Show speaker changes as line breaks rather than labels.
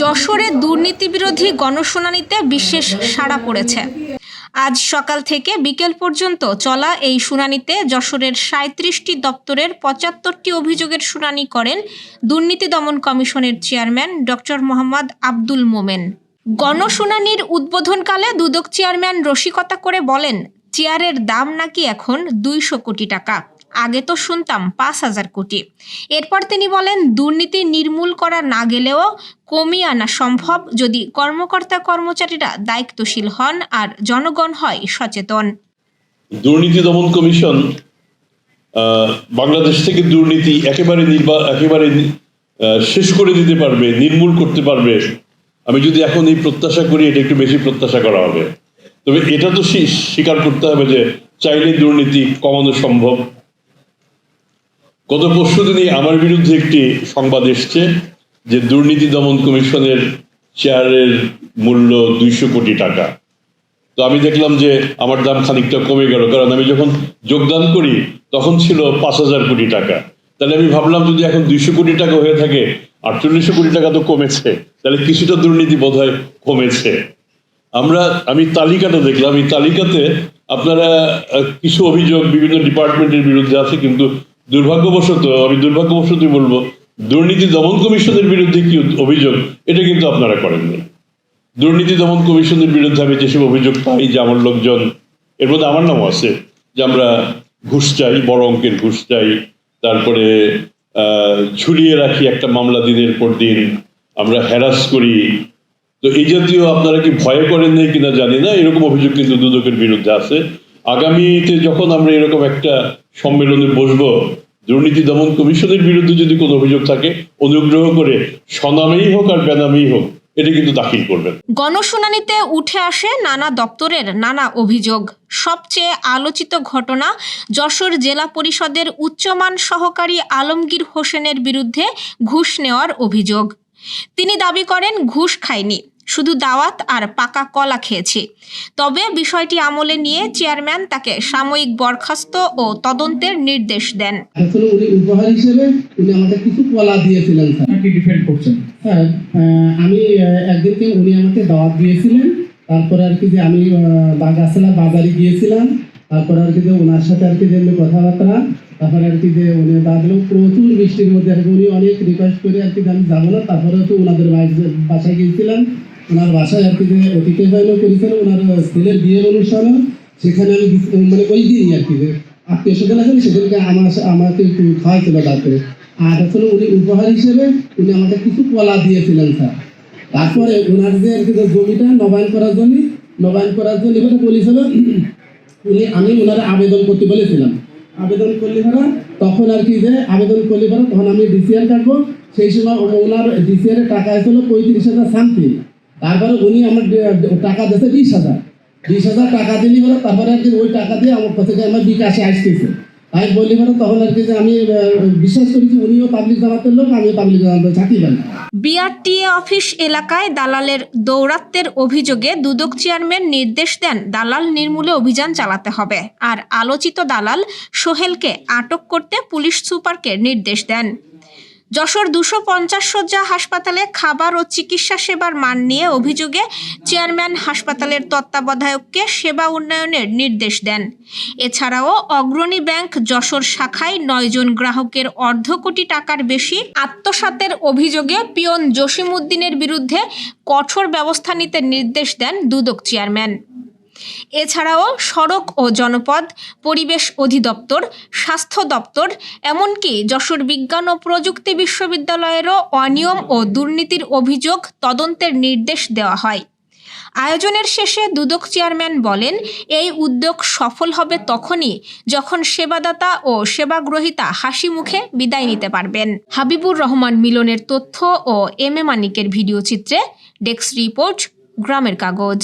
যশোরে দুর্নীতি বিরোধী গণশুনানিতে বিশেষ সাড়া পড়েছে। আজ সকাল থেকে বিকেল পর্যন্ত চলা এই শুনানিতে যশোরের সাঁত্রিশটি দপ্তরের পঁচাত্তরটি অভিযোগের শুনানি করেন দুর্নীতি দমন কমিশনের চেয়ারম্যান ডক্টর মোহাম্মদ আব্দুল মোমেন। গণশুনানির উদ্বোধনকালে দুদক চেয়ারম্যান রসিকতা করে বলেন, চেয়ারের দাম নাকি এখন দুইশো কোটি টাকা। আগে তো শুনতাম পাঁচ হাজার কোটি। এরপর তিনি বলেন, দুর্নীতি নির্মূল করা না গেলেও কমিয়ে আনা সম্ভব যদি কর্মকর্তা কর্মচারীরা দায়িত্বশীল হন আর জনগণ হয় সচেতন।
দুর্নীতি দমন কমিশন বাংলাদেশ থেকে দুর্নীতি একেবারে একেবারে শেষ করে দিতে পারবে, নির্মূল করতে পারবে। আমি যদি এখন এই প্রত্যাশা করি, এটা একটু বেশি প্রত্যাশা করা হবে। তবে এটা তো স্বীকার করতে হবে যে চাইলে দুর্নীতি কমানো সম্ভব। গত পরশু দিনই আমার বিরুদ্ধে একটি সংবাদ এসছে যে দুর্নীতি দমন কমিশনের চেয়ারের মূল্য দুইশো কোটি টাকা। তো আমি দেখলাম যে আমার দাম খানিকটা কমে গেল, কারণ আমি যখন যোগদান করি, তখন ছিল পাঁচ হাজার কোটি টাকা। তাহলে আমি ভাবলাম, যদি এখন দুইশো কোটি টাকা হয়ে থাকে আটচল্লিশশো কোটি টাকা তো কমেছে, তাহলে কিছুটা দুর্নীতি বোধহয় কমেছে। আমরা, আমি তালিকাটা দেখলাম, এই তালিকাতে আপনারা কিছু অভিযোগ বিভিন্ন ডিপার্টমেন্টের বিরুদ্ধে আছে, কিন্তু দুর্ভাগ্যবশত, আমি দুর্ভাগ্যবশতই বলব, দুর্নীতি দমন কমিশনের বিরুদ্ধে কি অভিযোগ, এটা কিন্তু আপনারা করেননি। দুর্নীতি দমন কমিশনের বিরুদ্ধে আমি যেসব অভিযোগ পাই, যে আমার লোকজন, এর মধ্যে আমার নামও আছে, যে আমরা ঘুষ চাই, বড় অঙ্কের ঘুষ চাই, তারপরে ঝুলিয়ে রাখি একটা মামলা দিনের পর দিন, আমরা হ্যারাস করি। তো এই জাতীয় আপনারা কি ভয় করেন নাই কিনা জানি না, এরকম অভিযোগ কিন্তু দুদকের বিরুদ্ধে আছে। আগামীতে যখন আমরা এরকম একটা সম্মেলনে বসবো, দুর্নীতি দমন কমিশনের বিরুদ্ধে যদি কোনো অভিযোগ থাকে, অনুগ্রহ করে স্বনামেই হোক আর বেনামেই হোক, এটা কিন্তু দাখিল করবেন।
গণশুনানিতে উঠে আসে নানা দপ্তরের নানা অভিযোগ। সবচেয়ে আলোচিত ঘটনা, যশোর জেলা পরিষদের উচ্চমান সহকারী আলমগীর হোসেনের বিরুদ্ধে ঘুষ নেওয়ার অভিযোগ। তিনি দাবি করেন, ঘুষ খায়নি। শুধু দাওয়াত আর পাকা কলা খেয়েছি। তবে বিষয়টি আমলে নিয়ে চেয়ারম্যান তাকে সাময়িক বরখাস্ত ও তদন্তের নির্দেশ দেন।
উনি উপহার হিসেবে উনি আমাকে কিছু কলা দিয়েছিলেন
ডিফেন্ড করছেন?
স্যার আমি একদিনকে উনি আমাকে দাওয়াত দিয়েছিলেন। তারপরে আর কি যে আমি বাগাসলা বাজারে গিয়েছিলাম। তারপরে আর কি যে ওনার সাথে আর কি যে কথাবার্তা, তারপরে আর কি যে উনি বাদলো প্রচুর বৃষ্টির মধ্যে আর কি উনি অনেক রিকোয়েস্ট করে আর কি আমি যাব না তারপরে তো ওনাদের বাসায় গিয়েছিলাম, ওনার বাসায় আর কি যে অতিথি হইলেও করেছিলেন ওনার ছেলের বিয়ের অনুষ্ঠানে সেখানে আমি মানে ওই দিনই আর কি যে আত্মীয় স্বজন আছেন সেদিনকে আমার আমাকে একটু খাওয়াইছিল তারপরে। আর আসলে উনি উপহার হিসেবে উনি আমাকে কিছু কলা দিয়েছিলেন স্যার। তারপরে ওনার যে আর কি জমিটা নবায়ন করার জন্য, নবায়ন করার জন্য এবারে বলেছিল উনি, আমি ওনারা আবেদন করতে বলেছিলাম। আবেদন করলে ভাড়া তখন আর কি যে আবেদন করলে পরে তখন আমি ডিসিআর কাটবো। সেই সময় ওনার ডিসিআর টাকা ছিল পঁয়ত্রিশ হাজার সামথিং তারপরে উনি আমার টাকা দিয়েছে বিশ হাজার। বিশ হাজার টাকা দিলি বলে তারপরে আর কি ওই টাকা দিয়ে আমার কাছে আমার বিকাশে আসতেছে। আমি বলি মানে তখন আর কি যে আমি বিশ্বাস করি যে উনিও পাবলিক জামাতের লোক, আমিও পাবলিক জামাতের চাকরি পাই
বিআরটিএ অফিস এলাকায় দালালের দৌরাত্বের অভিযোগে দুদক চেয়ারম্যান নির্দেশ দেন দালাল নির্মূলে অভিযান চালাতে হবে। আর আলোচিত দালাল সোহেলকে আটক করতে পুলিশ সুপারকে নির্দেশ দেন। যশোর দুশো পঞ্চাশ শয্যা হাসপাতালে খাবার ও চিকিৎসা সেবার মান নিয়ে অভিযোগে চেয়ারম্যান হাসপাতালের তত্ত্বাবধায়ককে সেবা উন্নয়নের নির্দেশ দেন। এছাড়াও অগ্রণী ব্যাংক যশোর শাখায় নয়জন গ্রাহকের অর্ধ কোটি টাকার বেশি আত্মসাতের অভিযোগে পিয়ন জসিমউদ্দিনের বিরুদ্ধে কঠোর ব্যবস্থা নিতে নির্দেশ দেন দুদক চেয়ারম্যান। এছাড়াও সড়ক ও জনপদ, পরিবেশ অধিদপ্তর, স্বাস্থ্য দপ্তর, এমনকি যশোর বিজ্ঞান ও প্রযুক্তি বিশ্ববিদ্যালয়েরও অনিয়ম ও দুর্নীতির অভিযোগ তদন্তের নির্দেশ দেওয়া হয়। আয়োজনের শেষে দুদক চেয়ারম্যান বলেন, এই উদ্যোগ সফল হবে তখনই যখন সেবাদাতা ও সেবাগ্রহীতা হাসি মুখে বিদায় নিতে পারবেন। হাবিবুর রহমান মিলনের তথ্য ও এম এ মানিকের ভিডিও চিত্রে ডেস্ক রিপোর্ট, গ্রামের কাগজ।